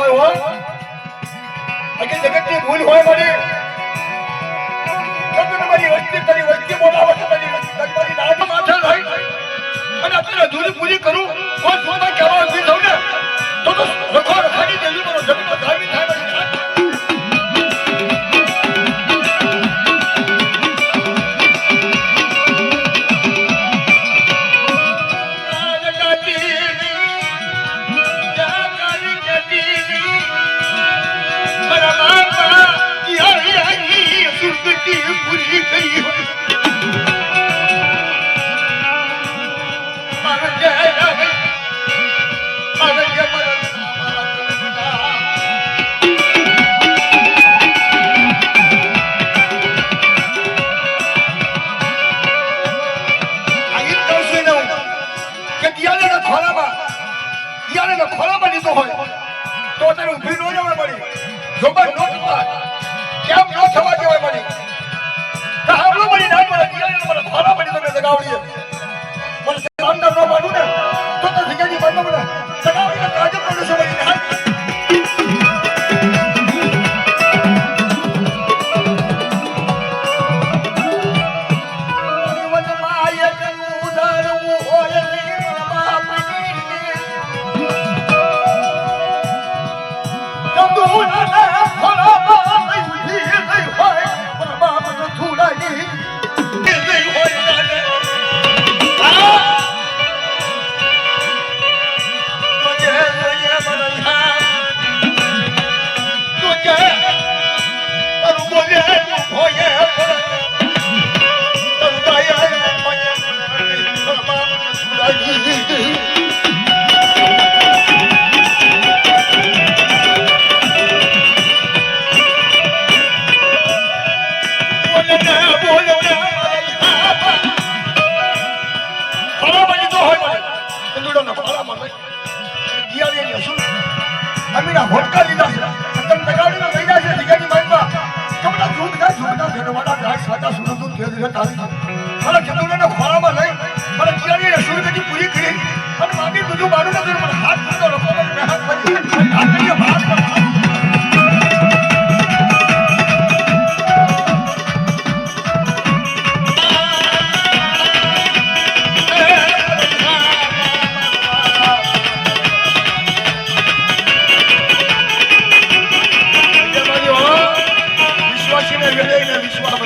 હોય હો જગતની ભૂલ હોય મને. વચ્ચે કરી વચ્ચે યાર એને ખોલામાં લીધો હોય. તો તને ઊભી ન જવાય મળી જોબર નો થવા કેમ ન થવા જવાય મળી કાબલો મળી ના મળે ત્યારે મને ખોલામાં લીધો મેં જગાવડીએ. મને અંદર ન માનું ને. તો તો જગ્યાની બંધ મને. જગાવડીને કાજે પડ્યું છે મળી હોટકા લીધા છે તમે તગાડીને લઈ જાય છે ઠીકાની કે બધા દૂધ ખાય સુગડા ઘરવાળા ગાય, સાચા સુરત દૂધ ધીરે તારી છે મારા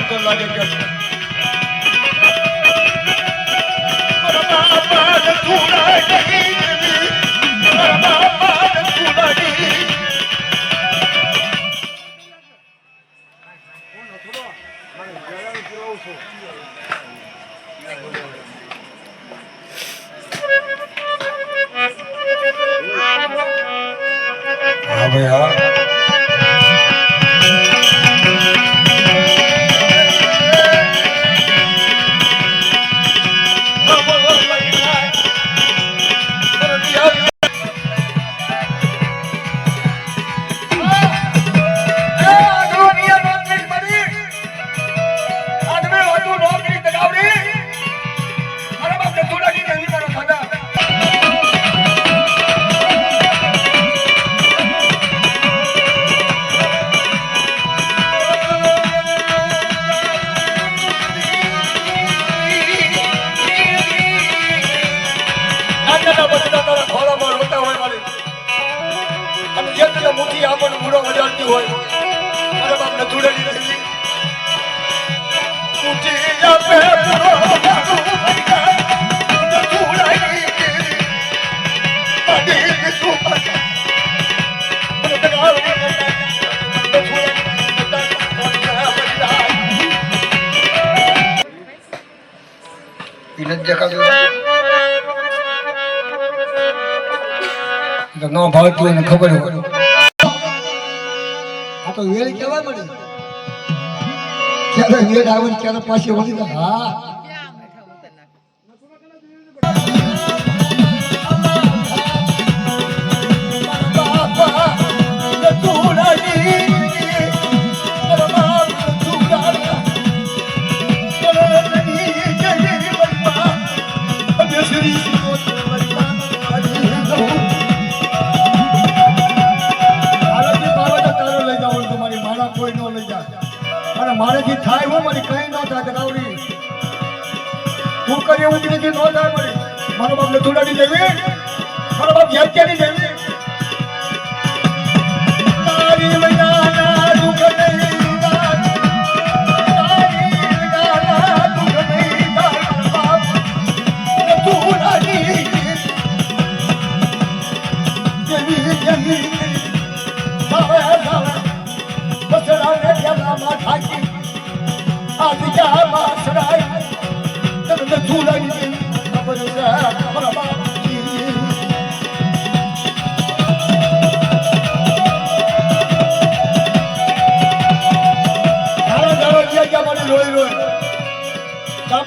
વિશ્વામંતર લાગે કે છે. હા. அதாவது દેખાતું ન ભાવતું એને ખબર હોય. આ તો વેળ કેવા મળી. ક્યારે વેળ આવે ક્યારે પાછી વળી. હા. એવું કે ન થાય મારી મારો બાપ લથુડાની દેવી મારો બાપ યાત્યાની દેવી તારી મૈયાના દુઃખ નહીં દાન.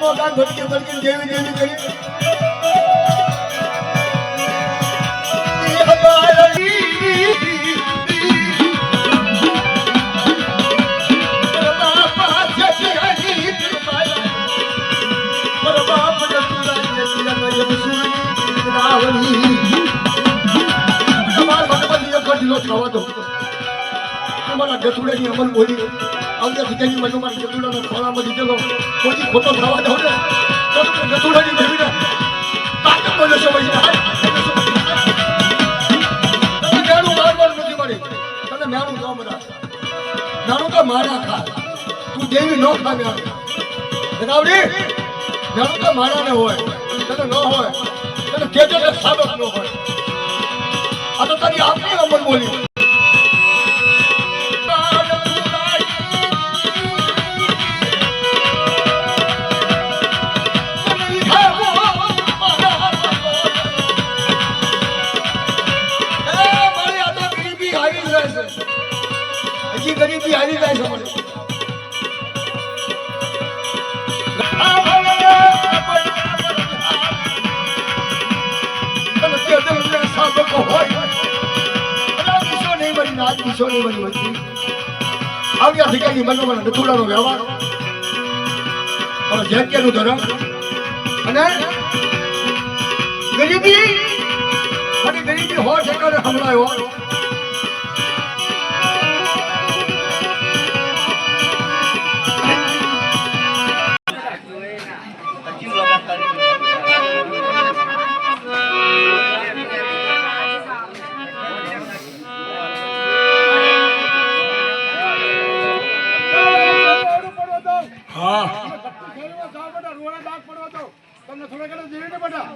કામો કામ ભટકે ભટકી દેવી દેવી કરી તમારા ગતુડાની અમલ બોલી આવતા ભીજાની મને મારા ગતુડાનો ખોળામાં દીધેલો. કોઈ ખોટો થવા દો ને, તો તમે ગતુડાની દેવીને તાકાત બોલે છે ભાઈ. તમે નથી મારી. તને મેળું ન મરા. મેળું તો મારા ખા. તું દેવી નો ખા મેળું. જનાવડી મેળું તો મારા ને હોય. તને ન હોય. તને કેજો ને સાબત ન હોય. આ તો તારી આપણી અમલ બોલી. બની નાચ દિશો નહીં બની વચ્ચે આવ્યા ઠીકાની મનોમન નથુડાનો વ્યવહાર અને જગ્યાનું ધર્મ અને ગરીબી. મને ગરીબી હોય ઠેકાને હમણાં તમને થોડા ઘણા જેવી ને બેટા